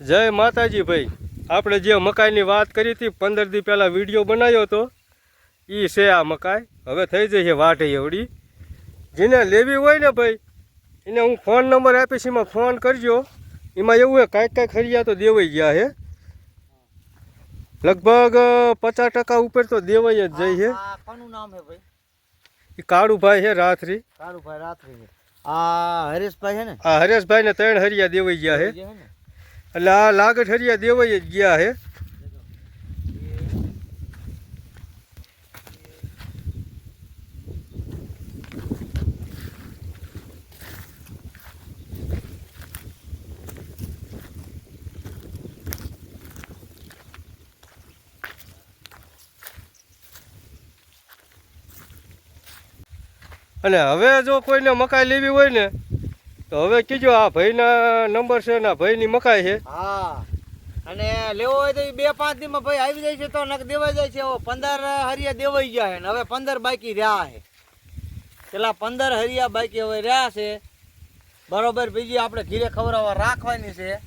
જય માતાજી ભાઈ. આપણે જે મકાઈની વાત કરી હતી પંદર દી પહેલાં વીડિયો બનાવ્યો હતો એ છે આ મકાઈ. હવે થઈ જશે વાટે એવડી. જેને લેવી હોય ને ભાઈ એને હું ફોન નંબર આપીશ એમાં ફોન કરજો. એમાં એવું છે કાંઈક કાંઈક હરિયા તો દેવાઈ ગયા છે. લગભગ પચાસ ટકા ઉપર તો દેવાઈ જ જઈ છે. કોનું નામ છે ભાઈ? એ કાળુભાઈ છે રાત્રી. કાળુભાઈ રાત્રી છે. આ હરેશભાઈ છે ને? આ હરેશભાઈને ત્રણ હરિયા દેવાઈ ગયા છે. છે ને? એટલે આ લાગઠરિયા દેવાઈ જ ગયા હે. અને હવે જો કોઈને મકાઈ લેવી હોય ને તો હવે કીજો, આ ભાઈના નંબર છે ને ભાઈની મકાઈ છે. હા. અને લેવો હોય તો બે પાંચ દીમાં ભાઈ આવી જાય છે તો નક દેવાઈ જાય છે. પંદર હરિયા દેવાઈ ગયા છે હવે પંદર બાકી રહ્યા છે. પેલા પંદર હરિયા બાકી હવે રહ્યા છે. બરોબર, બીજી આપણે ઘીરે ખવડાવવા રાખવાની છે.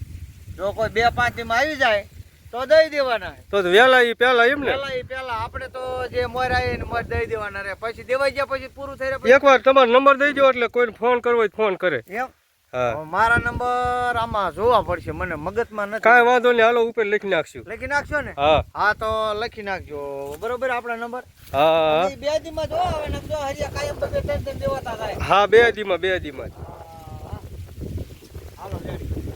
જો કોઈ બે પાંચ દીમાં આવી જાય તો દઈ દેવાના. તો વેલા ઈ પેલા એમ ને? પેલા ઈ પેલા આપણે તો જે મોર આવી ને મોર દઈ દેવાના રે. પછી દેવાઈ ગયા પછી પૂરું થઈ રહે એકવાર તમારો નંબર દઈ દો એટલે કોઈને ફોન કરવો હોય ફોન કરે. એમ? હા. મારા નંબર આમાં જોવા પડશે મને મગજમાં નથી. કાંઈ વાંધો નહીં હાલો ઉપર લખી નાખશું. લખી નાખશો ને? હા. હા તો લખી નાખજો. બરોબર આપણા નંબર? હા બે દીમાં જો આવે ને જો હરિયા કાયમ બે ત્રણ દેવાતા થાય. હા બે દીમાં બે દીમાં. હાલો રેડી